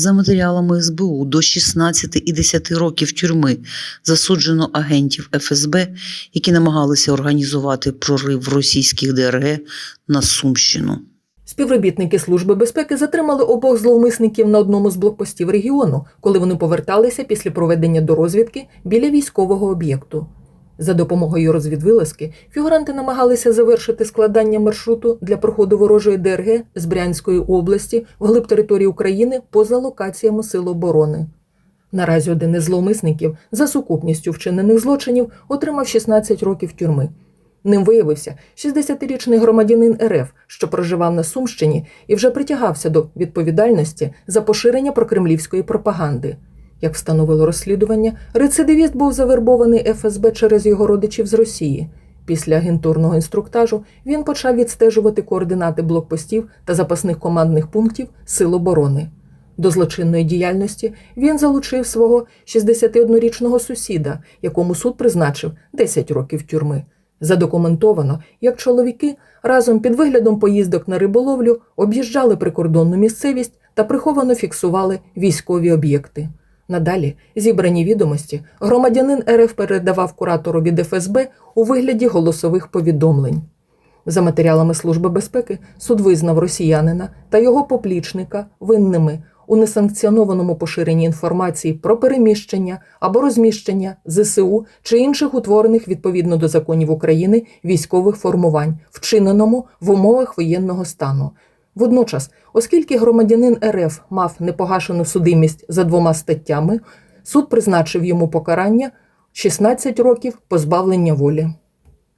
За матеріалами СБУ до 16 і 10 років тюрми засуджено агентів ФСБ, які намагалися організувати прорив російських ДРГ на Сумщину. Співробітники Служби безпеки затримали обох зловмисників на одному з блокпостів регіону, коли вони поверталися після проведення дорозвідки біля військового об'єкту. За допомогою розвідвилазки фігуранти намагалися завершити складання маршруту для проходу ворожої ДРГ з Брянської області вглиб території України поза локаціями Сил оборони. Наразі один із зловмисників за сукупністю вчинених злочинів отримав 16 років тюрми. Ним виявився 60-річний громадянин РФ, що проживав на Сумщині і вже притягався до відповідальності за поширення прокремлівської пропаганди. Як встановило розслідування, рецидивіст був завербований ФСБ через його родичів з Росії. Після агентурного інструктажу він почав відстежувати координати блокпостів та запасних командних пунктів Сил оборони. До злочинної діяльності він залучив свого 61-річного сусіда, якому суд призначив 10 років тюрми. Задокументовано, як чоловіки разом під виглядом поїздок на риболовлю об'їжджали прикордонну місцевість та приховано фіксували військові об'єкти. Надалі зібрані відомості громадянин РФ передавав куратору від ФСБ у вигляді голосових повідомлень. За матеріалами Служби безпеки суд визнав росіянина та його поплічника винними у несанкціонованому поширенні інформації про переміщення або розміщення ЗСУ чи інших утворених відповідно до законів України військових формувань, вчиненому в умовах воєнного стану. Водночас, оскільки громадянин РФ мав непогашену судимість за двома статтями, суд призначив йому покарання 16 років позбавлення волі.